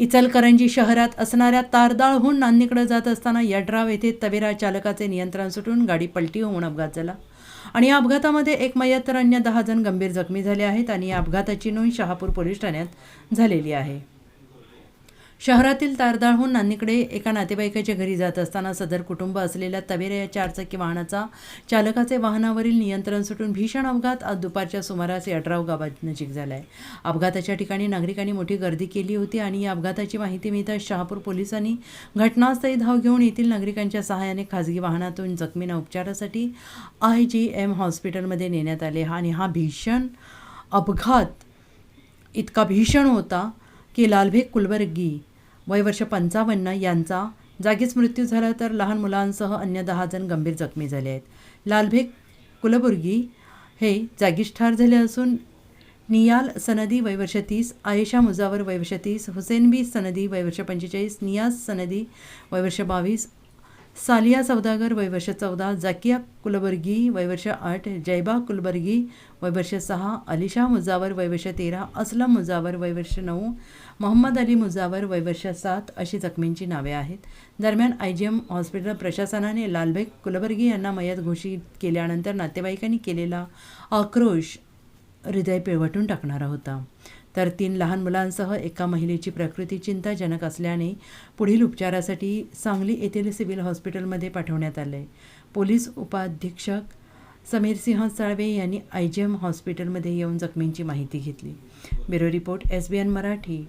इचलकरंजी शहरात असणाऱ्या तारदाळहून नांदीकडे जात असताना यड्राव येथे तवेरा चालकाचे नियंत्रण सुटून गाडी पलटी होऊन अपघात झाला. आणि या अपघातामध्ये एक मयत तर अन्य दहा जण गंभीर जखमी झाले आहेत आणि या अपघाताची नोंद शहापूर पोलीस ठाण्यात झालेली आहे. शहरातील तारदाळहून नांदीकडे एका नातेवाईकाच्या घरी जात असताना सदर कुटुंब असलेल्या तवेरा या चारचाकी वाहनाचा चालकाचे वाहनावरील नियंत्रण सुटून भीषण अपघात आज दुपारच्या सुमारास यड्राव गावात नजीक झाला आहे अपघाताच्या ठिकाणी नागरिकांनी मोठी गर्दी केली होती आणि या अपघाताची माहिती मिळताच शहापूर पोलिसांनी घटनास्थळी धाव घेऊन येथील नागरिकांच्या सहाय्याने खाजगी वाहनातून जखमींना उपचारासाठी आय जी एम हॉस्पिटलमध्ये नेण्यात आले. आणि हा भीषण अपघात इतका भीषण होता की लालभेग कुलबर्गी वय वर्ष पंचावन्न यांचा जागीच मृत्यू झाला तर लहान मुलांसह अन्य दहा जण गंभीर जखमी झाले आहेत. लालभेग कुलबुर्गी हे जागीच ठार झाले असून नियाल सनदी वयवर्ष तीस आयशा मुजावर वयवर्ष तीस हुसेन बी सनदी वयवर्ष पंचेचाळीस नियाज सनदी वयवर्ष बावीस सालिया सौदागर वयवर्ष चौदा जाकिया कुलबर्गी वयवर्ष आठ जैबा कुलबर्गी वयवर्ष सहा अलिशा मुजावर वयवर्ष तेरा असलम मुजावर वयवर्ष नऊ मोहम्मद अली मुजावर वयवर्ष सात अशी जखमींची नावे आहेत. दरम्यान आय जी एम हॉस्पिटल प्रशासनाने लालबेग कुलबर्गी यांना मयत घोषित केल्यानंतर नातेवाईकांनी केलेला आक्रोश हृदय पिळवटून टाकणारा होता. तर तीन लहान मुलांसह एका महिलेची प्रकृती चिंताजनक असल्याने पुढील उपचारासाठी सांगली येथील सिव्हिल हॉस्पिटलमध्ये पाठवण्यात आले. पोलीस उपाधीक्षक समीर सिंह साळवे यांनी आय जी एम हॉस्पिटलमध्ये येऊन जखमींची माहिती घेतली. Bureau report S B N Marathi.